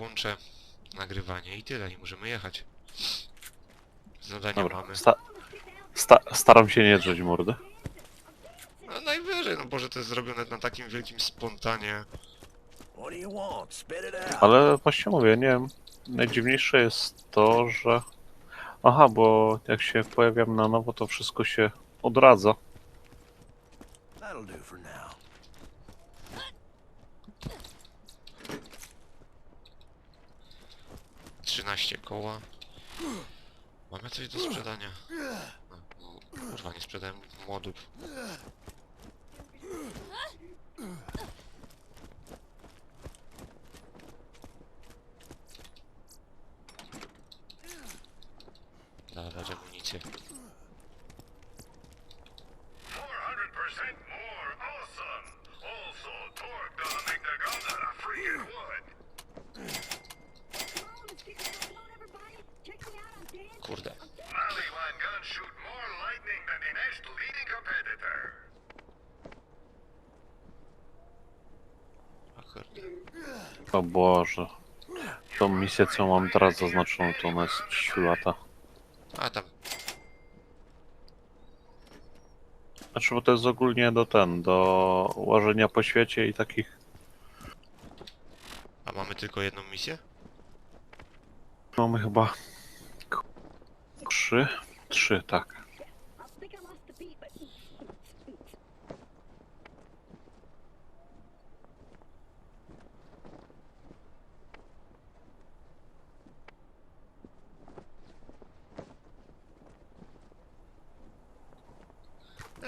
włączę nagrywanie i tyle, i możemy jechać. Zadania Dobra, mamy. sta sta staram się nie drzeć mordy. No najwyżej, no Boże, to jest zrobione na takim wielkim spontanie. Ale właśnie mówię, nie wiem. Najdziwniejsze jest to, że. Aha, bo jak się pojawiam na nowo, to wszystko się odradza. That'll do for now. Trzynaście koła. Mamy coś do sprzedania. No, kurwa, nie sprzedałem modów. Dawać amunicję. O Boże. Tą misję, co mam teraz zaznaczoną, to ona jest lata. A tam, Znaczy, bo to jest ogólnie do ten, do łażenia po świecie i takich. a mamy tylko jedną misję? Mamy chyba. Trzy? Trzy, tak.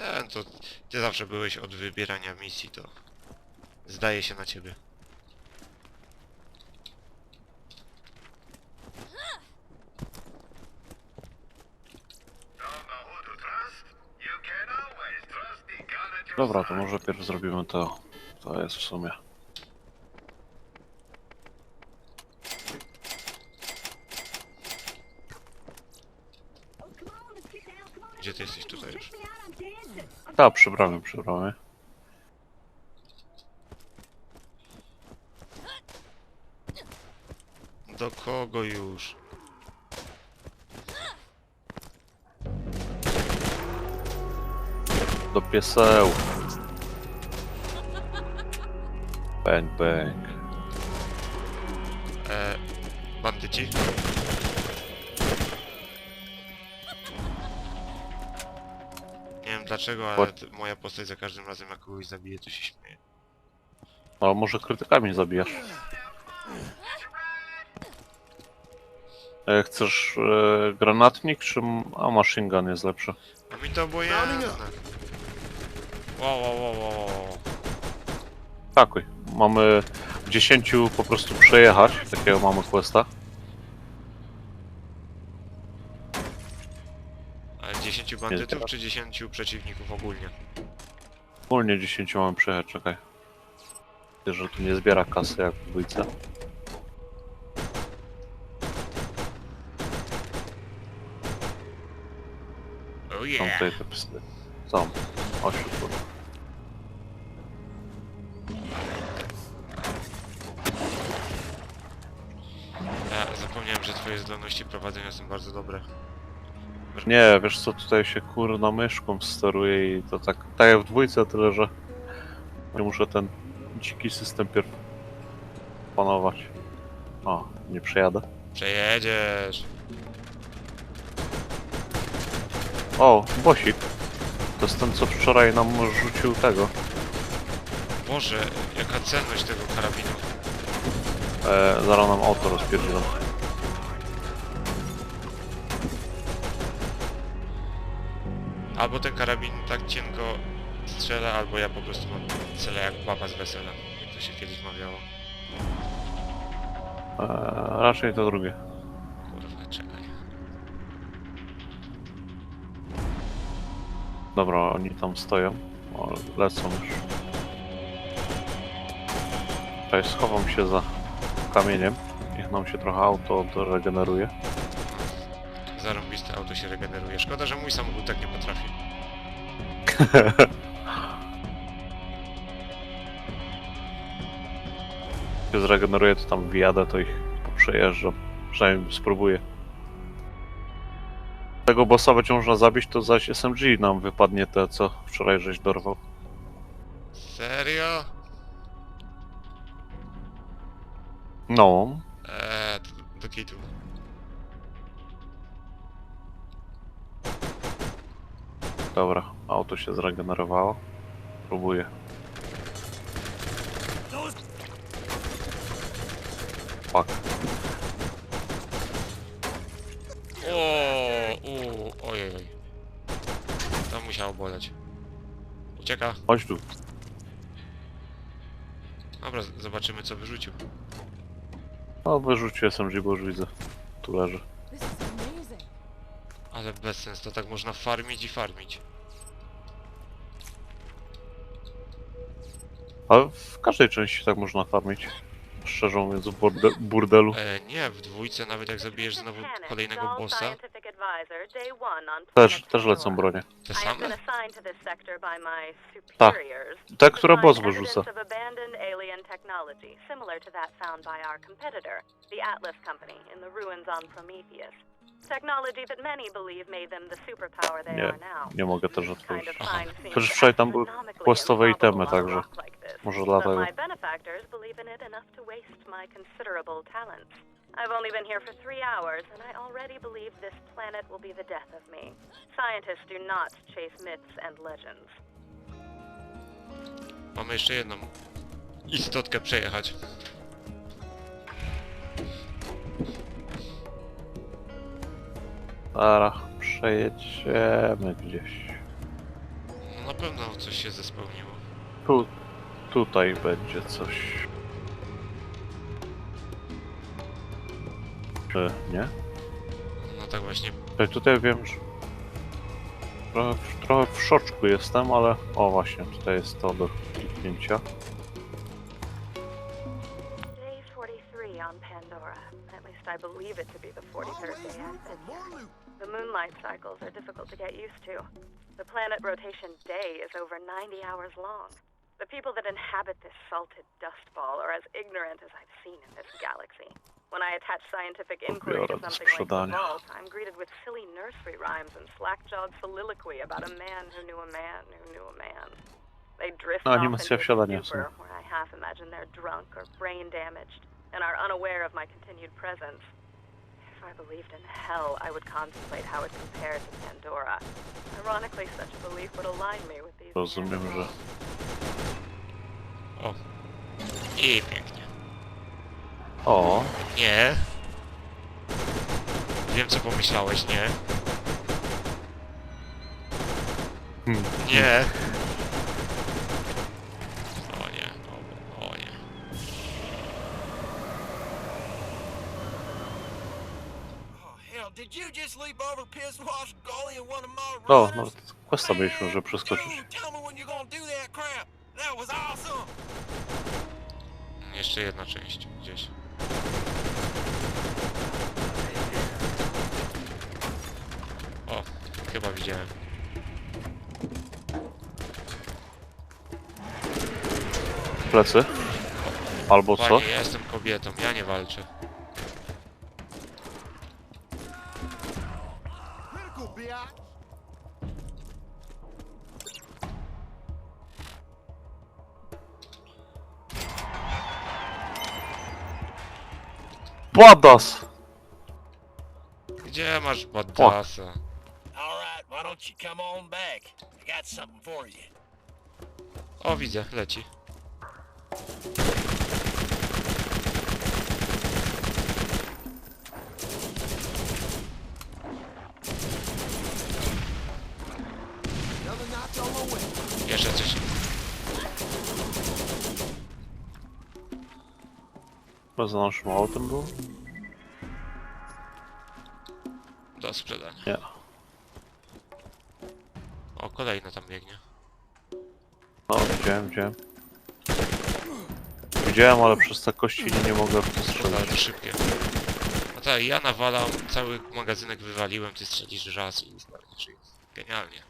E, to ty zawsze byłeś od wybierania misji, to zdaje się na ciebie. Dobra, to może pierw zrobimy to. To jest w sumie. Gdzie ty jesteś tutaj już? Tak, przybramy, przybramy. Do kogo już? Do pieseł. Bang, bang. E, bandyci? Dlaczego, ale t- moja postać za każdym razem jak kogoś zabije, to się śmieje. A może krytykami zabijasz? E, Chcesz e, granatnik, czy... m- A machine gun jest lepszy. A mi to obojętne. Wow, wow, wow, wow, wow. Takuj. Mamy w 10 po prostu przejechać. Takiego mamy questa. Ale 10 bandytów czy 10 przeciwników ogólnie? Ogólnie 10 mamy przejechać, czekaj. Widzę, że tu nie zbiera kasy jak w dwójce. Oh Są yeah! tutaj te psy. Są. Ośmiu kurwa. Ja zapomniałem, że twoje zdolności prowadzenia są bardzo dobre. Nie, wiesz co, tutaj się kurna myszką steruje i to tak, tak jak w dwójce, tyle że ja muszę ten dziki system pierw panować. O, nie przejadę. Przejedziesz! O, bosik. To jest ten, co wczoraj nam rzucił tego. Boże, jaka cenność tego karabinu. E, zaraz nam auto rozpierdzielą. Albo ten karabin tak cienko strzela, albo ja po prostu mam cele jak baba z wesela. Jak to się kiedyś mawiało. E, raczej to drugie. Kurwa, czekaj. Dobra, oni tam stoją. O, lecą już. Cześć, schowam się za kamieniem. Niech nam się trochę auto regeneruje. Regeneruje. Szkoda, że mój samochód tak nie potrafi. się zregeneruje, to tam wjadę, to ich przejeżdżam. Przynajmniej spróbuję. Tego bossa będzie można zabić, to zaś SMG nam wypadnie te, co wczoraj żeś dorwał. Serio? No, Eee, do, do kitu. Dobra, auto się zregenerowało. Próbuję. Fuck. O, u, ojej. To musiało boleć. Ucieka. Chodź tu. Dobra, zobaczymy co wyrzucił. No, wyrzucił SMG, bo już widzę. Tu leży. Ale bez sens, to tak można farmić i farmić. Ale w każdej części tak można farmić. Szczerze mówiąc, w burde burdelu. E, nie, w dwójce nawet jak zabijesz znowu kolejnego bossa, Też, też lecą bronie. te same? Tak. Te, find boss wyrzuca. technology, similar to that found by our competitor, the Atlas Company, in the ruins on Prometheus. Nie, nie mogę też otworzyć. Aha. Chociaż wczoraj tam były questowe itemy także. Może dlatego. I've only been here for three hours, and I already believe this planet will be the death of me. Scientists do not chase myths and legends. Mamy jeszcze jedną istotkę przejechać. Dobra, przejedziemy gdzieś. No na pewno coś się zespełniło. Tu, tutaj będzie coś. Czy nie? No tak właśnie. Tutaj, tutaj wiem, że trochę, w- trochę w szoczku jestem, ale o właśnie, tutaj jest to do kliknięcia. On Pandora. At least I believe it to be the 43rd day I've been here. The moonlight cycles are difficult to get used to. The planet rotation day is over 90 hours long. The people that inhabit this salted dust ball are as ignorant as I've seen in this galaxy. When I attach scientific inquiry to something like the vault, I'm greeted with silly nursery rhymes and slack-jawed soliloquy about a man who knew a man who knew a man. They drift No, off animacja into wsiadania a w stupor where I half imagine they're drunk or brain damaged and are unaware of my continued presence. If I believed in hell, I would contemplate how it compared to Pandora. Ironically, such a belief would align me with these. Rozumiem, że O. I pięknie. o, Nie. Wiem co pomyślałeś, nie? hmm, Nie. Do that crap. That was awesome. Jeszcze jedna część gdzieś. O, chyba widziałem. Plecy? Albo co? Panie, ja jestem kobietą, ja nie walczę. Badass! Gdzie masz badasa? All right, why don't you come on back? I got something for you. O, widzę, leci. Jeszcze coś. Chyba za naszym autem był? Do sprzedania. Nie. O, kolejny tam biegnie. No, widziałem, widziałem. Widziałem, ale przez te kości nie, mogę w to Ale strzelać. to szybkie. No tak, ja nawalam, cały magazynek wywaliłem, ty strzelisz raz i starczy. Genialnie.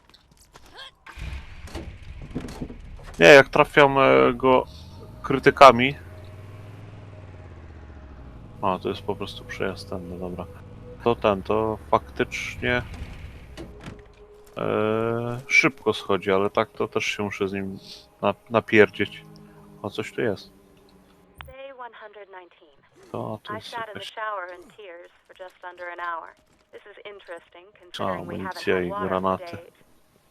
Nie, jak trafiam e, go krytykami, A, to jest po prostu przejazd ten, no dobra. To ten, to faktycznie e, szybko schodzi, ale tak to też się muszę z nim na, napierdzieć. O, coś tu jest. Day 119. To, I jest jakaś... haven't amunicja i granaty.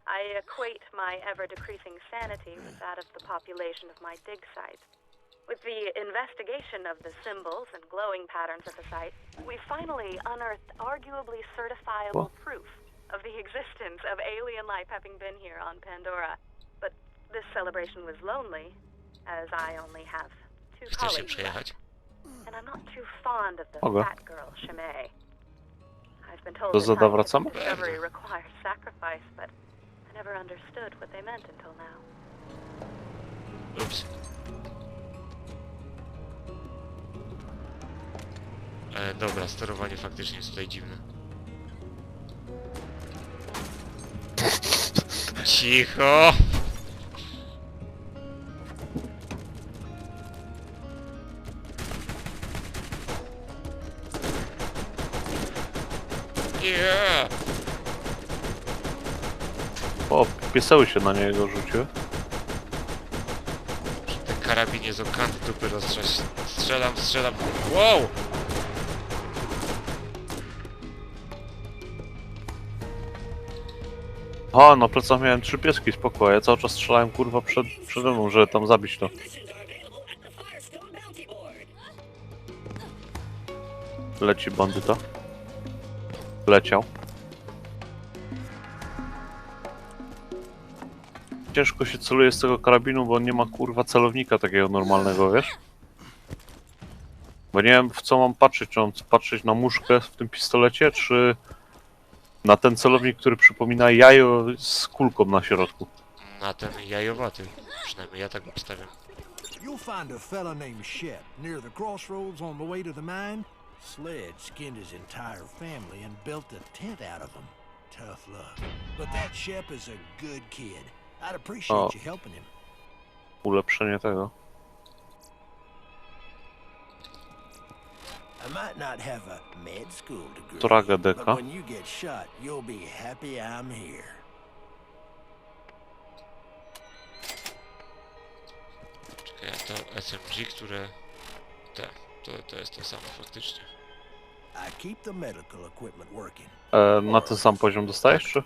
I equate my ever-decreasing sanity with that of the population of my dig site. With the investigation of the symbols and glowing patterns at the site, we finally unearthed arguably certifiable What? proof of the existence of alien life having been here on Pandora. But this celebration was lonely, as I only have two Chcesz się colleagues left. przejechać? And I'm not too fond of the Mogę. fat girl, Shimei. I've been told To that zada scientific wracamy? discovery requires sacrifice, but I never understood what they meant until now. Ups. E, dobra, sterowanie faktycznie jest tutaj dziwne. Cicho! Yeah! O, pieseły się na niego rzuciły. Ten karabin jest o kant dupy rozstrzać. Strzelam, strzelam. Wow! A, na plecach miałem trzy pieski, spoko, ja cały czas strzelałem kurwa przed, przede mną, żeby tam zabić to. Leci bandyta. Leciał. Ciężko się celuje z tego karabinu, bo nie ma kurwa celownika takiego normalnego, wiesz? Bo nie wiem w co mam patrzeć, czy mam patrzeć na muszkę w tym pistolecie, czy na ten celownik, który przypomina jajo z kulką na środku. Na ten jajowaty. Przynajmniej ja tak obstawiam. You'll find a fella named Shep near the crossroads on the way to the mine. Sledge skinned his entire family and built a tent out of them. Tough luck. But that Shep is a good kid. I'd appreciate you helping him. Ulepszenie tego. I might not have a med school degree, but when you get shot, you'll be happy I'm here. Czekaj, a to SMG, które... Te, to, to jest to samo faktycznie. I keep the medical equipment working. E, na ten sam poziom dostajesz, czy?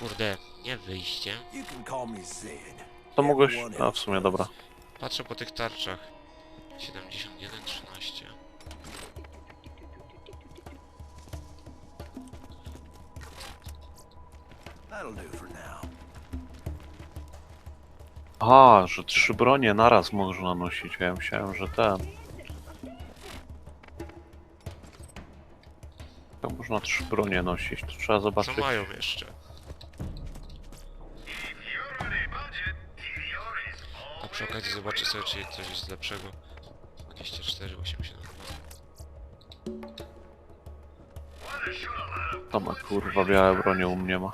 Kurde, nie wyjście. You can call me Zed. To mogłeś... A, w sumie dobra. Patrzę po tych tarczach. 71, 13. That'll do for now. A, że trzy bronie naraz można nosić. Ja myślałem, że ten... Jak można trzy bronie nosić? To trzeba Co zobaczyć. mają jeszcze? A przy okazji zobaczę sobie, czy coś jest lepszego. 24, 82. Wanna shoot a lot of To ma kurwa białe bronie u mnie ma.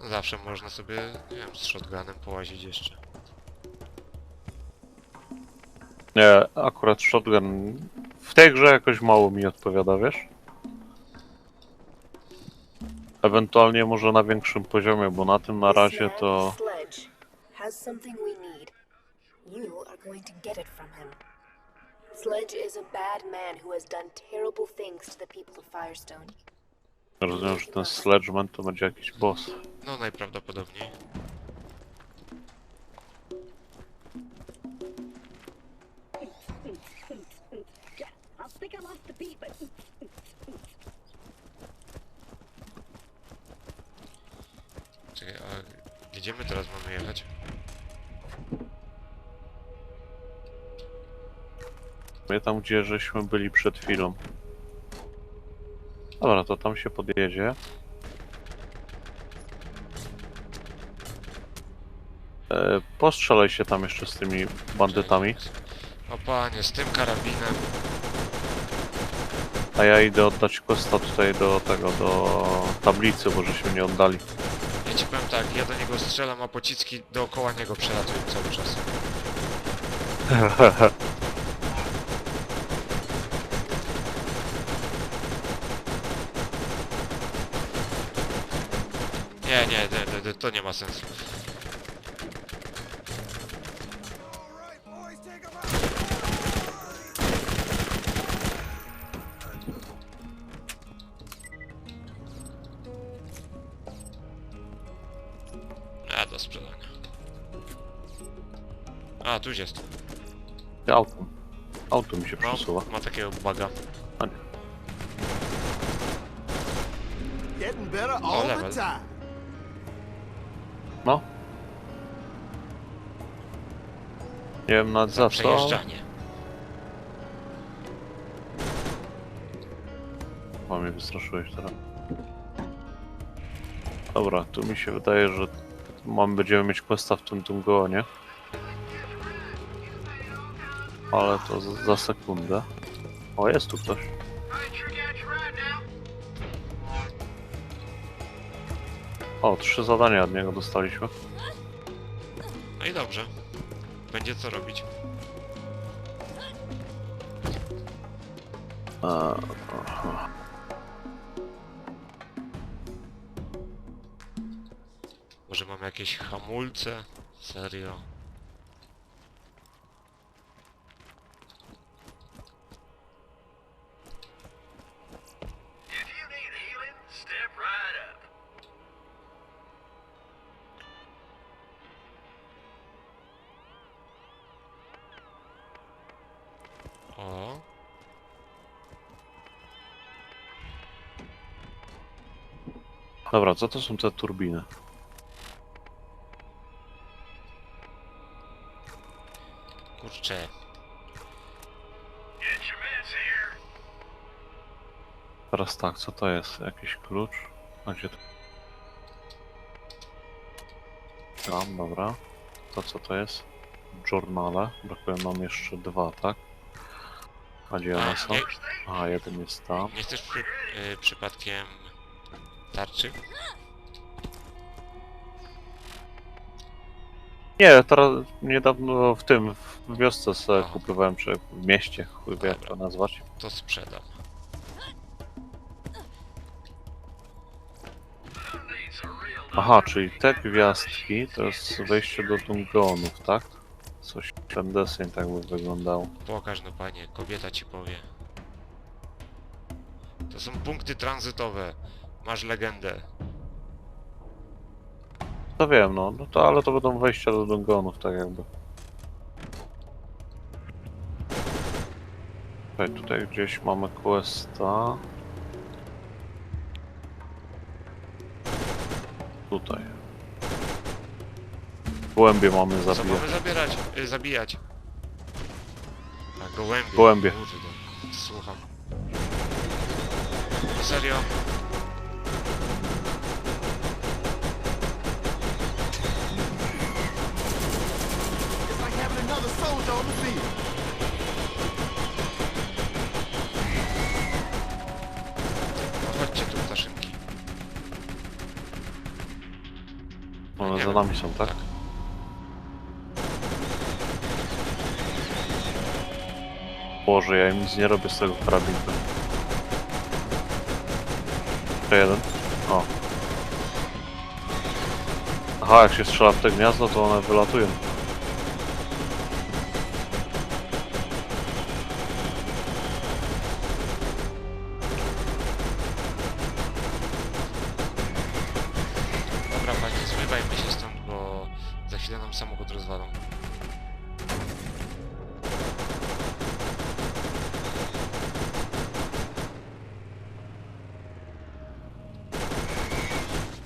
No zawsze można sobie, nie wiem, z shotgunem połazić jeszcze. Nie, akurat shotgun w tej grze jakoś mało mi odpowiada, wiesz? Ewentualnie może na większym poziomie, bo na tym na razie to... Sledge has something we need. You are going to get it from him. Sledge is a bad man who has done terrible things to the people of Firestone. Rozumiem, że ten Sledgeman to będzie jakiś boss. No najprawdopodobniej. Czekaj, a gdzie my teraz mamy jechać? My tam, gdzie żeśmy byli przed chwilą. Dobra, to tam się podjedzie. E, postrzelaj się tam jeszcze z tymi bandytami, O panie, z tym karabinem. a ja idę oddać kosta tutaj do tego, do tablicy, bo żeśmy nie oddali. Ja ci powiem tak, ja do niego strzelam, a pociski dookoła niego przelatują cały czas. Nie, nie, nie, nie, to nie ma sensu. A, do sprzedania. A, tu jest. Auto. Auto mi się No, przesuwa. ma takiego baga. Nie wiem nawet za co. Przejeżdżanie. O, mnie wystraszyłeś teraz. Dobra, tu mi się wydaje, że mam, będziemy mieć questa w tym Dungonie. Ale to za, za sekundę. O, jest tu ktoś. O, trzy zadania od niego dostaliśmy. No i dobrze. Będzie co robić. A, aha. Może mamy jakieś hamulce? Serio? Dobra, co to są te turbiny? Kurczę. Teraz tak, co to jest? Jakiś klucz? A gdzie to? Tam, dobra. To co to jest? Journale. Brakuje nam jeszcze dwa, tak? A gdzie one są? A, jeden jest tam. nie chcesz przy, y, przypadkiem tarczy? Nie, teraz niedawno w tym, w wiosce sobie Aha. kupowałem, czy w mieście, chuj wie jak to nazwać. To sprzedam. Aha, czyli te gwiazdki to jest wejście do Dungonów, tak? Coś ten deseń tak by wyglądał. Pokaż no panie, kobieta ci powie. To są punkty tranzytowe. Masz legendę. To wiem, no, no to ale to będą wejścia do Dungonów, tak jakby. Okej, tutaj gdzieś mamy questa. Tutaj. Głębie mamy Co zabijać. mamy zabierać? Y, zabijać. A gołębie. Gołębie. Kurde, słucham. Serio? On the field. Chodźcie tu, ptaszynki. One za nami są, tak? Boże, ja im nic nie robię z tego karabinku. Jeszcze jeden. O. Aha, jak się strzela w te gniazdo, to one wylatują.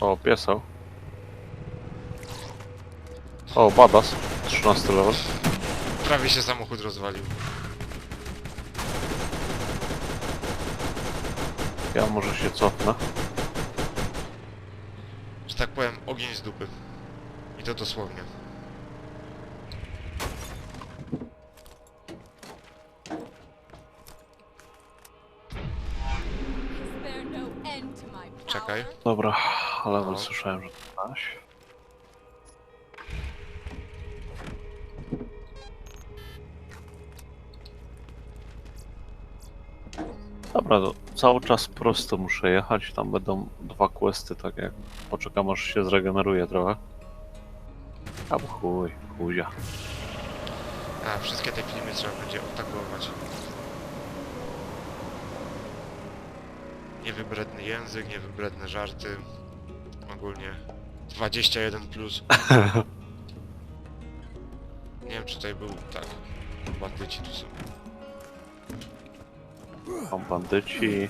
O, pieseł. O, badas. 13 level. Prawie się samochód rozwalił. Ja może się cofnę. Że tak powiem, ogień z dupy. I to dosłownie. No? Czekaj. Dobra, ale No. słyszałem, że to Naś. Dobra, to cały czas prosto muszę jechać, tam będą dwa questy, tak jak poczekam aż się zregeneruje trochę. Albo chuj. A, wszystkie te filmy trzeba będzie otagować. Niewybredny język, niewybredne żarty. Ogólnie 21 plus. Nie wiem czy tutaj był tak. Bandyci tu są. Tam bandyci.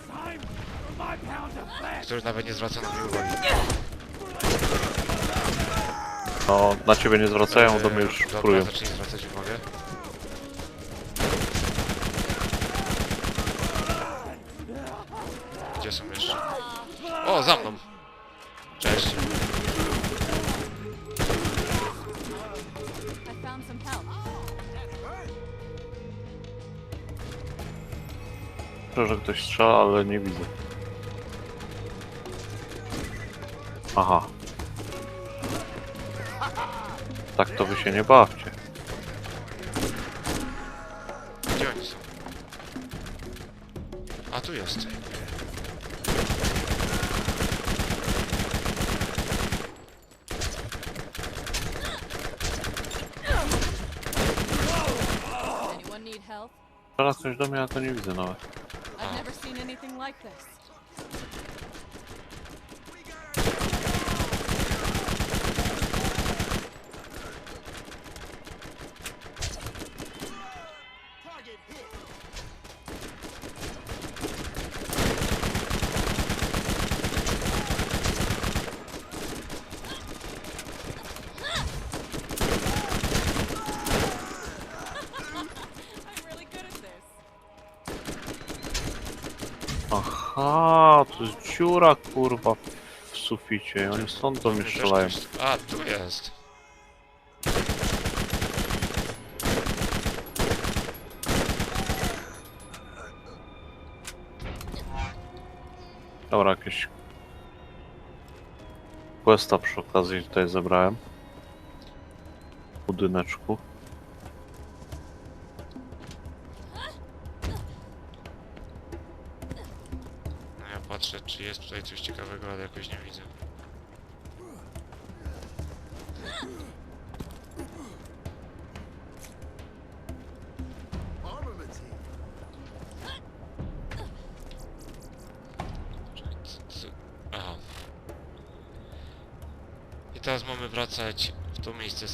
Którzy nawet nie zwraca na mnie uwagi. No, na ciebie nie zwracają, do mnie już Dobra, prują. zacznij zwracać uwagę. Gdzie są jeszcze? O, za mną! Cześć. Czuję, że ktoś strzela, ale nie widzę. Aha. Tak to wy się nie bawcie. Teraz ktoś do mnie, a to nie widzę nawet. I've never seen anything like this. To jest dziura kurwa w suficie i oni stąd do mnie Tu też strzelają. ktoś- A, tu jest. Dobra, jakieś questa przy okazji tutaj zebrałem. W budyneczku. Jest tutaj coś ciekawego, ale jakoś nie widzę. Aha. I teraz mamy wracać w to miejsce,